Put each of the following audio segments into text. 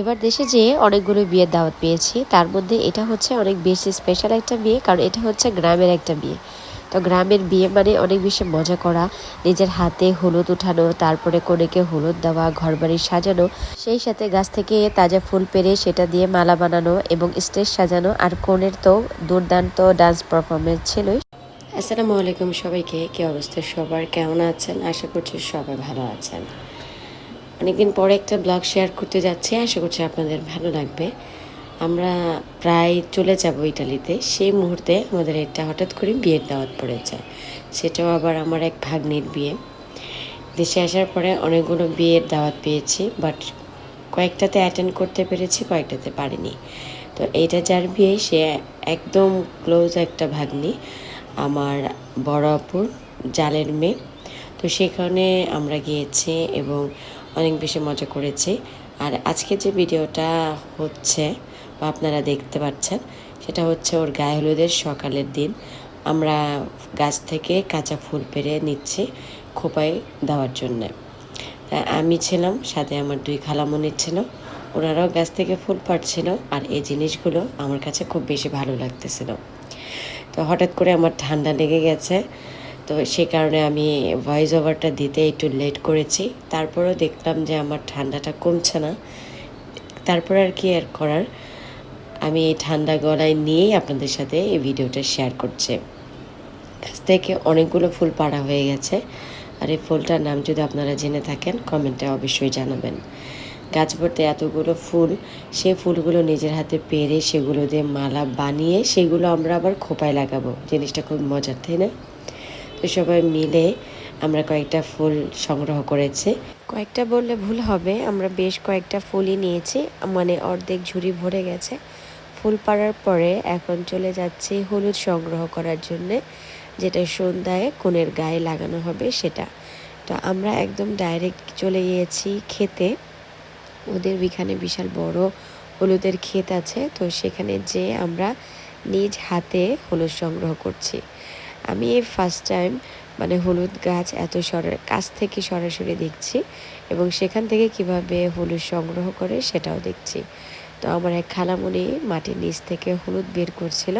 এবার দেশে যেয়ে অনেকগুলো বিয়ের দাওয়াত পেয়েছি, তার মধ্যে এটা হচ্ছে অনেক বেশি স্পেশাল একটা বিয়ে, কারণ এটা হচ্ছে গ্রামের একটা বিয়ে। তো গ্রামের বিয়ে মানে অনেক বেশি মজা করা, নিজের হাতে হলুদ উঠানো, তারপরে কনেকে হলুদ দেওয়া, ঘরবাড়ি সাজানো, সেই সাথে গাছ থেকে তাজা ফুল পেরে সেটা দিয়ে মালা বানানো এবং স্টেজ সাজানো, আর কনের তো দুর্দান্ত ডান্স পারফরমেন্স ছিলই। আসসালামু আলাইকুম সবাইকে, কি অবস্থা সবার? কেমন আছেন? আশা করছি সবাই ভালো আছেন। অনেকদিন পরে একটা ব্লগ শেয়ার করতে যাচ্ছি। আশা করছি আপনাদের ভালো লাগবে। আমরা প্রায় চলে যাব ইটালিতে। সেই মুহূর্তে আমাদের এটা হঠাৎ করে বিয়ের দাওয়াত পড়ে যায় সেটাও আবার আমার এক ভাগ্নির বিয়ে। দেশে আসার পরে অনেকগুলো বিয়ের দাওয়াত পেয়েছি, বাট কয়েকটাতে অ্যাটেন্ড করতে পেরেছি, কয়েকটাতে পারিনি। তো এইটা যার বিয়ে, সে একদম ক্লোজ একটা ভাগ্নি। আমার বড় আপুর, জালের মেয়ে। তো সেখানে আমরা গিয়েছি এবং অনেক বেশি মজা করেছি। আর আজকে যে ভিডিওটা হচ্ছে বা আপনারা দেখতে পাচ্ছেন, সেটা হচ্ছে ওর গায়ে হলুদের সকালের দিন। আমরা গাছ থেকে কাঁচা ফুল পেরে নিচ্ছি খোপায় দেওয়ার জন্যে। আমি ছিলাম, সাথে আমার দুই খালামণি ছিল। ওনারাও গাছ থেকে ফুল পাড়ছিল আর এই জিনিসগুলো আমার কাছে খুব বেশি ভালো লাগতেছিল। তো হঠাৎ করে আমার ঠান্ডা লেগে গেছে। তো সে কারণে আমি ভয়েস ওভারটা দিতে একটু লেট করেছি। তারপরেও দেখলাম যে আমার ঠান্ডাটা কমছে না। তারপর আর কি আর করার? আমি এই ঠান্ডা গলায় নিয়েই আপনাদের সাথে এই ভিডিওটা শেয়ার করছি। গাছ থেকে অনেকগুলো ফুল পাড়া হয়ে গেছে। আর এই ফুলটার নাম যদি আপনারা জেনে থাকেন, কমেন্টে অবশ্যই জানাবেন। গাছ ভর্তি এতগুলো ফুল, সে ফুলগুলো নিজের হাতে পেরে সেগুলো দিয়ে মালা বানিয়ে সেগুলো আমরা আবার খোপায় লাগাবো। জিনিসটা খুব মজার, তাই না? সবাই মিলে আমরা কয়েকটা ফুল সংগ্রহ করেছি। কয়েকটা বললে ভুল হবে, আমরা বেশ কয়েকটা ফুলই নিয়েছি মানে অর্ধেক ঝুড়ি ভরে গেছে। ফুল পাড়ার পরে এখন চলে যাচ্ছি হলুদ সংগ্রহ করার জন্যে, যেটা সন্ধ্যায় কোণের গায়ে লাগানো হবে সেটা। তো আমরা একদম ডাইরেক্ট চলে গিয়েছি খেতে। ওদের ওইখানে বিশাল বড় হলুদের ক্ষেত আছে, তো সেখানে যে আমরা নিজ হাতে হলুদ সংগ্রহ করছি। আমি এই ফার্স্ট টাইম মানে হলুদ গাছ এত সর, কাছ থেকে সরাসরি দেখছি এবং সেখান থেকে কীভাবে হলুদ সংগ্রহ করে সেটাও দেখছি। তো আমার এক খালামণি মাটির নিচ থেকে হলুদ বের করছিল।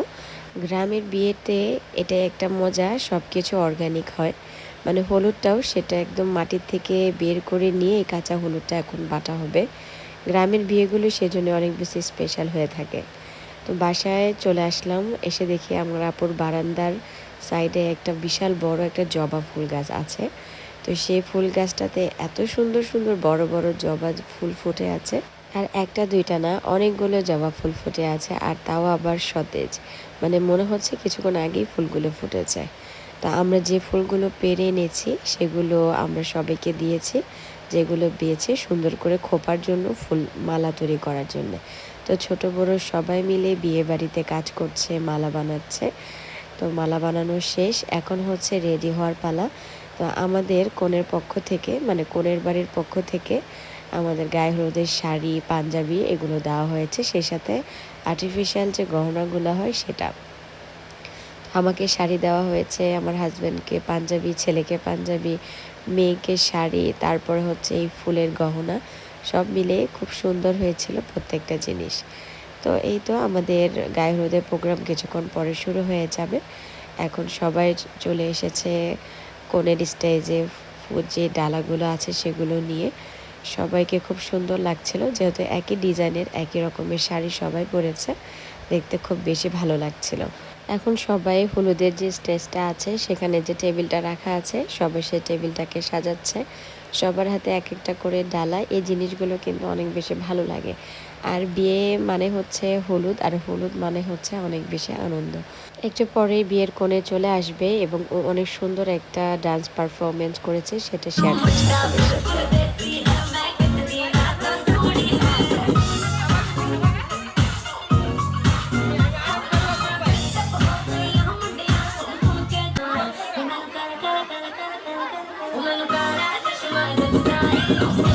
গ্রামের বিয়েতে এটা একটা মজা সব কিছু অর্গানিক হয়। মানে হলুদটাও সেটা একদম মাটির থেকে বের করে নিয়ে এই কাঁচা হলুদটা এখন বাটা হবে। গ্রামের বিয়েগুলো সেজন্য অনেক বেশি স্পেশাল হয়ে থাকে। তো বাসায় চলে আসলাম, এসে দেখি আমার আপুর বারান্দার সাইডে একটা বিশাল বড় একটা জবা ফুল গাছ আছে। তো সেই ফুল গাছটাতে এত সুন্দর সুন্দর বড় বড় জবা ফুল ফুটে আছে। আর একটা, দুইটা না, অনেকগুলো জবা ফুল ফুটে আছে আর তাও আবার সতেজ। মানে মনে হচ্ছে কিছুক্ষণ আগেই ফুলগুলো ফুটেছে। তা আমরা যে ফুলগুলো পেরে এনেছি, সেগুলো আমরা সবাইকে দিয়েছি, যেগুলো বেছে সুন্দর করে খোপার জন্য, ফুল মালা তৈরি করার জন্য। তো ছোট বড় সবাই মিলে বিয়ে বাড়িতে কাজ করছে, মালা বানাচ্ছে। তো মালা বানানো শেষ। এখন হচ্ছে রেডি হওয়ার পালা। তো আমাদের কোণের পক্ষ থেকে মানে কোণের বাড়ির পক্ষ থেকে আমাদের গায়ে হলুদের শাড়ি, পাঞ্জাবি এগুলো দেওয়া হয়েছে। সেই সাথে আর্টিফিশিয়াল যে গহনাগুলো হয় সেটা। আমাকে শাড়ি দেওয়া হয়েছে, আমার হাজব্যান্ডকে পাঞ্জাবি, ছেলেকে পাঞ্জাবি, মেয়েকে শাড়ি, তারপর হচ্ছে এই ফুলের গহনা। সব মিলে খুব সুন্দর হয়েছিল প্রত্যেকটা জিনিস। তো এই তো আমাদের গায়ে হলুদের প্রোগ্রাম কিছুক্ষণ পরে শুরু হয়ে যাবে। এখন সবাই চলে এসেছে কোনের স্টেজে যে ডালাগুলো আছে সেগুলো নিয়ে। সবাইকে খুব সুন্দর লাগছিল, যেহেতু একই ডিজাইনের, একই রকমের শাড়ি সবাই পরেছে, দেখতে খুব বেশি ভালো লাগছিল। এখন সবাই হলুদের যে স্টেজটা আছে, সেখানে যে টেবিলটা রাখা আছে, সবাই সেই টেবিলটাকে সাজাচ্ছে। সবার হাতে এক একটা করে ডালা, এই জিনিসগুলো কিন্তু অনেক বেশি ভালো লাগে। আর বিয়ে মানে হচ্ছে হলুদ, আর হলুদ মানে হচ্ছে অনেক বেশি আনন্দ। একটু পরে বিয়ের কোণে চলে আসবে এবং অনেক সুন্দর একটা ডান্স পারফরমেন্স করেছে, সেটা শেয়ার করছে side the night.